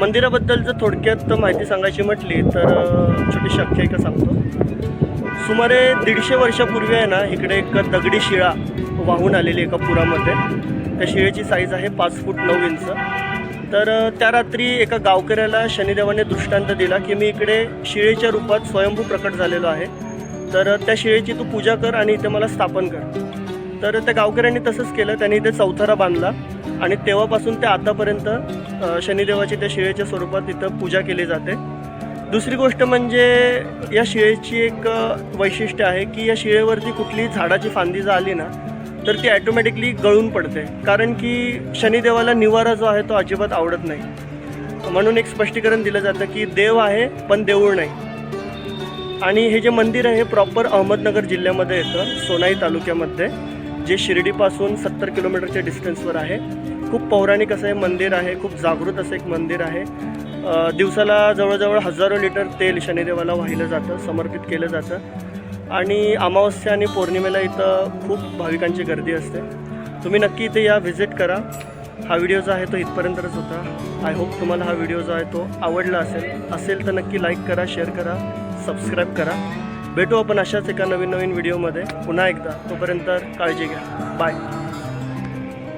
मंदिराबद्दल जर थोडक्यात माहिती सांगायची म्हटली तर छोटी शक्य आहे का सांगतो. सुमारे दीडशे वर्षापूर्वी आहे ना इकडे एक दगडी शिळा वाहून आलेली एका पुरामध्ये. त्या शिळेची साईज आहे पाच फूट नऊ इंच. तर त्या रात्री एका गावकऱ्याला शनिदेवाने दृष्टांत दिला की मी इकडे शिळेच्या रूपात स्वयंभू प्रकट झालेलो आहे. तर त्या शिळेची तू पूजा कर आणि इथे मला स्थापन कर. तर त्या गावकऱ्यांनी तसंच केलं. त्यांनी इथे चौथारा बांधला आणि तेव्हापासून ते आतापर्यंत शनिदेवाची त्या शिळेच्या स्वरूपात तिथं पूजा केली जाते. दुसरी गोष्ट म्हणजे या शिळेची एक वैशिष्ट्य आहे की या शिळेवरती कुठलीही झाडाची फांदी जर आली ना तर ती ॲटोमॅटिकली गळून पडते. कारण की शनिदेवाला निवारा जो आहे तो अजिबात आवडत नाही. म्हणून एक स्पष्टीकरण दिलं जातं की देव आहे पण देऊळ नाही. आणि हे जे मंदिर आहे हे प्रॉपर अहमदनगर जिल्ह्यामध्ये येतं सोनाई तालुक्यामध्ये जे शिर्डीपासून सत्तर किलोमीटरच्या डिस्टन्सवर आहे. खूप पौराणिक असं हे मंदिर आहे खूप जागृत असं एक मंदिर आहे. दिवसाला जवळजवळ हजारो लिटर तेल शनिदेवाला वाहिलं जातं समर्पित केलं जातं. आणि अमावस्या आणि पौर्णिमेला इथं खूप भाविकांची गर्दी असते. तुम्ही नक्की इथे या व्हिजिट करा. हा व्हिडिओ जो आहे तो इथपर्यंतच होता. आय होप तुम्हाला हा व्हिडिओ जो आहे तो आवडला असेल. असेल तर नक्की लाईक करा शेअर करा सबस्क्राईब करा. भेटू आपण अशाच एका नवीन नवीन व्हिडिओमध्ये. पुन्हा एकदा तोपर्यंत काळजी घ्या. बाय.